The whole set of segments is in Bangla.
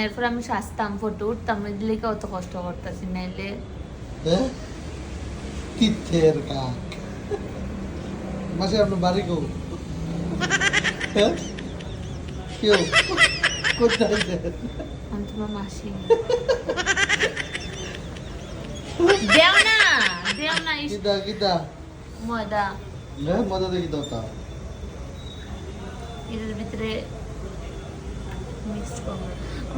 এরপর আমি সাজতাম ফটো উঠতাম এর লেগে অত কষ্ট করতেছি নাইলে হ্যাঁ কাক? মাসে আপনার বাড়ি হ্যাঁ কেউ? কোথায় আমি তোমার মাসি। দেও না দেও না কিতা কিতা ময়দা। মজা দেখি তা। এর ভিতরে মিক্স করব।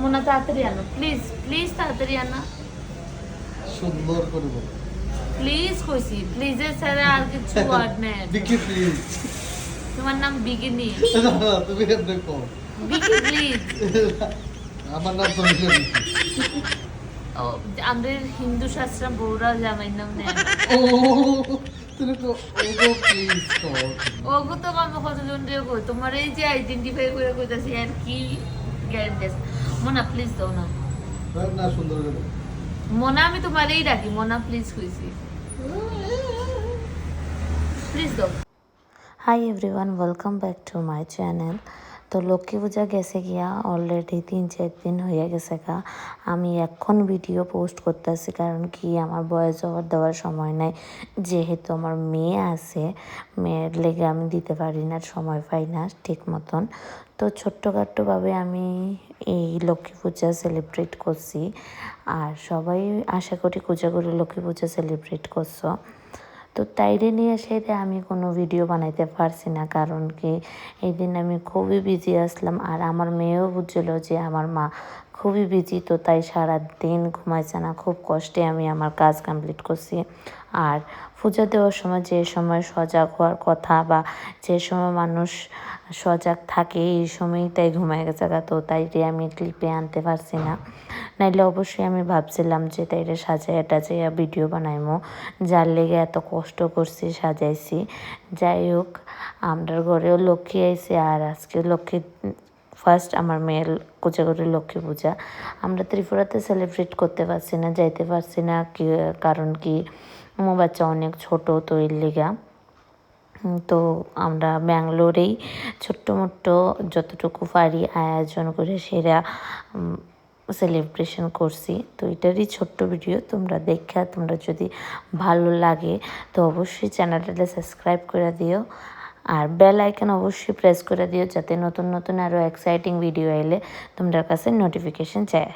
মোনা তাড়াতাড়ি আনো। প্লিজ প্লিজ তাড়াতাড়ি আনো। সুন্দর করে বলো। প্লিজ কইছি প্লিজের ছাড়া আর কিছু ওয়ার্ড নেই। বিকি প্লিজ তোমার নাম বিগিনি তুমি এমনি কম। বিকি প্লিজ আমার নাম তো বিকি আমাদের হিন্দু শাস্ত্র বউরা জামাই নাম নেয়। ও তুমি তো ওগো প্লিজ ওগো তো আমি কতজন গো তোমার এই যে আইডেন্টিফাই করে কইতাছি আর কি গ্যারান্টি আছে মোনা প্লিজ দাও না। না সুন্দর মোনা আমি তোমারই ডাকি। মোনা প্লিজ কইছি প্লিজ দাও। Hi everyone welcome back to my channel তো লক্ষ্মী পূজা গেছে গিয়া অলরেডি তিন চার দিন হয়ে গেছে গা। আমি এখন ভিডিও পোস্ট করতেছি কারণ কি আমার বয়স ওভার দেওয়ার সময় নাই। যেহেতু আমার মেয়ে আছে, মেয়ের লেগে আমি দিতে পারি না, সময় পাই না ঠিক মতন। তো ছোট্টখাট্টোভাবে আমি এই লক্ষ্মী পূজা সেলিব্রেট করছি। আর সবাই আশা করি পূজা করে লক্ষ্মী পূজা সেলিব্রেট করছ। তো তাইরে নিয়ে সেরে আমি কোনো ভিডিও বানাইতে পারছি না, কারণ কি এই দিন আমি খুবই বিজি আসলাম। আর আমার মেয়েও বুঝলো যে আমার মা খুবই বিজি তো তাই সারা দিন ঘুমাইছে না। খুব কষ্টে আমি আমার কাজ কমপ্লিট করছি। আর পূজা দেওয়ার সময় যে সময় সজাগ হওয়ার কথা বা যে সময় মানুষ সজাগ থাকে, এই সময়ই তাই ঘুমায় গেছে তো তাই রে আমি ক্লিপে আনতে পারছি না। নাইলে অবশ্যই আমি ভাবছিলাম যে তাইরে সাজাইয়া টাজাইয়া ভিডিও বানাইমো। যার লেগে এত কষ্ট করছি, সাজাইছি। যাই হোক আমরা ঘরেও লক্ষ্মী আইছে আর আজকে লক্ষ্মী ফার্স্ট আমার মেয়ের কোচাগরি লক্ষ্মী পূজা। আমরা ত্রিপুরাতে সেলিব্রেট করতে পারছি না, যাইতে পারছি না, কি, কারণ কি, আমার বাচ্চা অনেক ছোট, তো এর লেগা। তো আমরা ব্যাঙ্গালোরেই ছোট্ট মোট্ট যতটুকু পারি আয়োজন করে সেরা সেলিব্রেশন করছি। তো এটারই ছোট্ট ভিডিও তোমরা দেখা, তোমরা যদি ভালো লাগে, তো অবশ্যই চ্যানেলটাতে সাবস্ক্রাইব করে দিও। আর বেল আইকন অবশ্যই প্রেস করে দিও যাতে নতুন নতুন আরও এক্সাইটিং ভিডিও এলে তোমাদের কাছে নোটিফিকেশন যায়